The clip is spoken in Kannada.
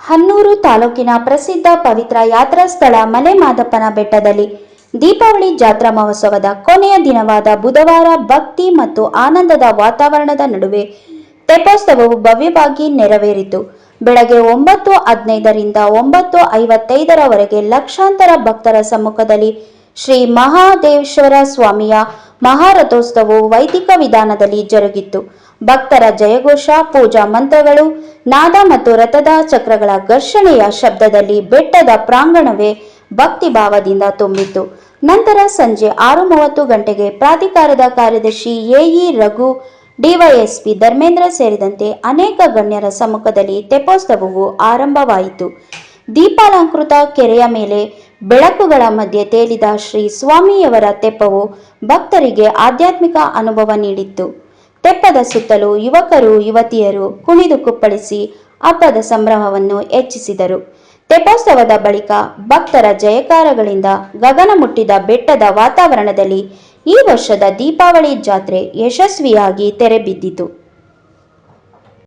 ಹನ್ನೂರು ತಾಲೂಕಿನ ಪ್ರಸಿದ್ಧ ಪವಿತ್ರ ಯಾತ್ರಾ ಸ್ಥಳ ಮಲೆ ಮಾದಪ್ಪನ ಬೆಟ್ಟದಲ್ಲಿ ದೀಪಾವಳಿ ಜಾತ್ರಾ ಮಹೋತ್ಸವದ ಕೊನೆಯ ದಿನವಾದ ಬುಧವಾರ ಭಕ್ತಿ ಮತ್ತು ಆನಂದದ ವಾತಾವರಣದ ನಡುವೆ ತೆಪ್ಪೋತ್ಸವವು ಭವ್ಯವಾಗಿ ನೆರವೇರಿತು. ಬೆಳಗ್ಗೆ ಒಂಬತ್ತು ಹದಿನೈದರಿಂದ ಒಂಬತ್ತು ಐವತ್ತೈದರವರೆಗೆ ಲಕ್ಷಾಂತರ ಭಕ್ತರ ಸಮ್ಮುಖದಲ್ಲಿ ಶ್ರೀ ಮಹಾದೇವೇಶ್ವರ ಸ್ವಾಮಿಯ ಮಹಾರಥೋತ್ಸವವು ವೈದಿಕ ವಿಧಾನದಲ್ಲಿ ಜರುಗಿತ್ತು. ಭಕ್ತರ ಜಯಘೋಷ, ಪೂಜಾ ಮಂತ್ರಗಳು, ನಾದ ಮತ್ತು ರಥದ ಚಕ್ರಗಳ ಘರ್ಷಣೆಯ ಶಬ್ದದಲ್ಲಿ ಬೆಟ್ಟದ ಪ್ರಾಂಗಣವೇ ಭಕ್ತಿಭಾವದಿಂದ ತುಂಬಿತ್ತು. ನಂತರ ಸಂಜೆ ಆರು ಮೂವತ್ತು ಗಂಟೆಗೆ ಪ್ರಾಧಿಕಾರದ ಕಾರ್ಯದರ್ಶಿ ಎಇ ರಘು ಡಿವೈಎಸ್ಪಿ ಧರ್ಮೇಂದ್ರ ಸೇರಿದಂತೆ ಅನೇಕ ಗಣ್ಯರ ಸಮ್ಮುಖದಲ್ಲಿ ತೆಪೋತ್ಸವವು ಆರಂಭವಾಯಿತು. ದೀಪಾಲಂಕೃತ ಕೆರೆಯ ಮೇಲೆ ಬೆಳಕುಗಳ ಮಧ್ಯೆ ತೇಲಿದ ಶ್ರೀ ಸ್ವಾಮಿಯವರ ತೆಪ್ಪವು ಭಕ್ತರಿಗೆ ಆಧ್ಯಾತ್ಮಿಕ ಅನುಭವ ನೀಡಿತ್ತು. ತೆಪ್ಪದ ಸುತ್ತಲೂ ಯುವಕರು, ಯುವತಿಯರು ಕುಣಿದು ಕುಪ್ಪಳಿಸಿ ಹಬ್ಬದ ಸಂಭ್ರಮವನ್ನು ಹೆಚ್ಚಿಸಿದರು. ತೆಪ್ಪೋತ್ಸವದ ಬಳಿಕ ಭಕ್ತರ ಜಯಕಾರಗಳಿಂದ ಗಗನ ಮುಟ್ಟಿದ ಬೆಟ್ಟದ ವಾತಾವರಣದಲ್ಲಿ ಈ ವರ್ಷದ ದೀಪಾವಳಿ ಜಾತ್ರೆ ಯಶಸ್ವಿಯಾಗಿ ತೆರೆಬಿದ್ದಿತು.